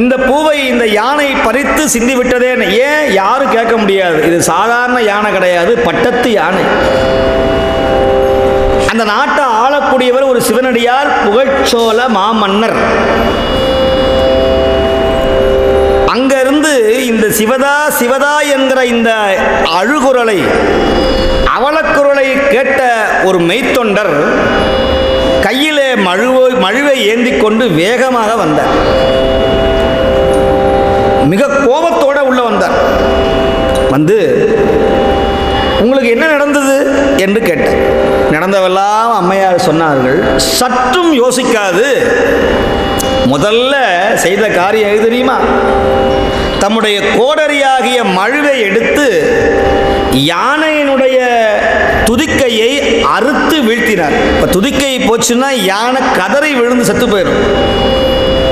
இந்த பூவை இந்த யானை பறித்து சிந்தி விட்டதே ஏன் யாரும் கேட்க முடியாது? இது சாதாரண யானை கிடையாது பட்டத்து யானை. அந்த நாட்டை ஆளக்கூடியவர் ஒரு சிவனடியார் புகழ்ச்சோல மாமன்னர். அங்கிருந்து இந்த சிவதா சிவதா என்கிற இந்த அழுகுரலை அவலக்குரலை கேட்ட ஒரு மெய்த்தொண்டர் கையிலே மழுவை மழுவை ஏந்தி கொண்டு வேகமாக வந்தார். வந்து உங்களுக்கு என்ன நடந்தது? என்று கேட்டேன். நடந்தவெல்லாம் அம்மையார் சொன்னார்கள். சற்றும் யோசிக்காது. முதல்ல செய்த காரியம் எது தெரியுமா? தம்முடைய கோடரியாகிய மழுவை எடுத்து யானையினுடைய துதிக்கையை அறுத்து வீழ்த்தினார். இப்போ துதிக்கை போச்சுன்னா யானை கதறி விழுந்து செத்து போயிடும்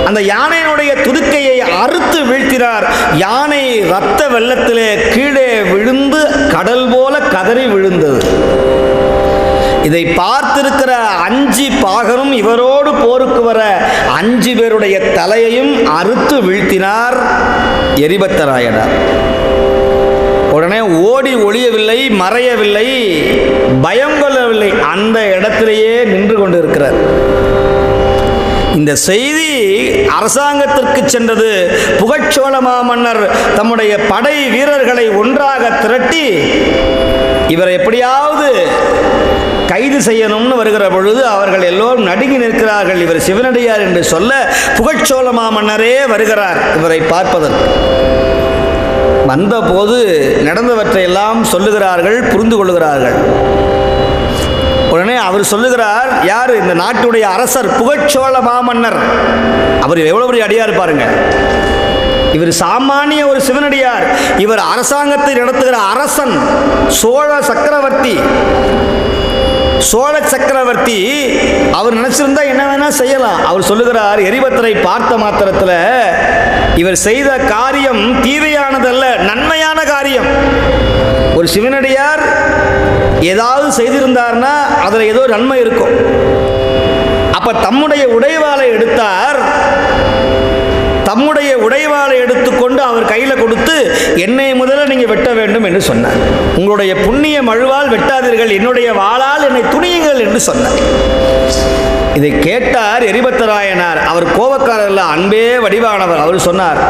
அந்த யானையினுடைய துதுக்கையை அறுத்து வீழ்த்தினார். யானை ரத்த வெள்ளத்திலே கீழே விழுந்து கடல் போல கதறி விழுந்தது. இதை பார்த்திருக்கிற அஞ்சு பாகரும் இவரோடு போருக்கு வர அஞ்சு பேருடைய தலையையும் அறுத்து வீழ்த்தினார் எரிபத்தராயனார். உடனே ஓடி ஒளியவில்லை மறையவில்லை பயம் கொள்ளவில்லை. அந்த இடத்திலேயே நின்று கொண்டிருக்கிறார். இந்த செய்தி அரசாங்கத்திற்கு சென்றது. புகச்சோழ மாமன்னர் தம்முடைய படை வீரர்களை ஒன்றாக திரட்டி இவரை எப்படியாவது கைது செய்யணும்னு வருகிற பொழுது அவர்கள் எல்லோரும் நடுங்கி நிற்கிறார்கள். இவர் சிவனடியார் என்று சொல்ல புகழ்ச்சோழ மாமன்னரே வருகிறார் இவரை பார்ப்பதற்கு. வந்தபோது நடந்தவற்றை எல்லாம் சொல்லுகிறார்கள் புரிந்து கொள்கிறார்கள். உடனே அவர் சொல்லுகிறார் யார்? இந்த நாட்டுடைய அரசர் புகழ்ச்சோழ மாமன்னர். அவர் எவ்வளவு பெரிய அடியார் பாருங்க. இவர் சாமானிய ஒரு சிவனடியார். இவர் அரசாங்கத்தை நடத்துகிற அரசன் சோழ சக்கரவர்த்தி. சோழ சக்கரவர்த்தி அவர் நினைச்சிருந்தா என்ன வேணா செய்யலாம். அவர் சொல்லுகிறார் எரிபத்தரை பார்த்த மாத்திரத்தில் இவர் செய்த காரியம் தீவையானதல்ல நன்மையான காரியம். ஒரு சிவனடியார் ஏதாவது செய்திருந்தார்னா அதில் ஏதோ நன்மை இருக்கும். அப்ப தம்முடைய உடைவாளை எடுத்தார். தம்முடைய உடைவாளை எடுத்துக்கொண்டு அவர் கையில் கொடுத்து என்னை முதல்ல நீங்கள் வெட்ட வேண்டும் என்று சொன்னார். உங்களுடைய புண்ணிய மழுவால் வெட்டாதீர்கள் என்னுடைய வாளால் என்னை துணியுங்கள் என்று சொன்னார். இதை கேட்டார் எரிபத்தராயனார். அவர் கோபக்காரர் அல்ல அன்பே வடிவானவர். அவர் சொன்னார்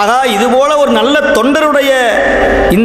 ஆகா இது போல ஒரு நல்ல தொண்டருடைய இந்த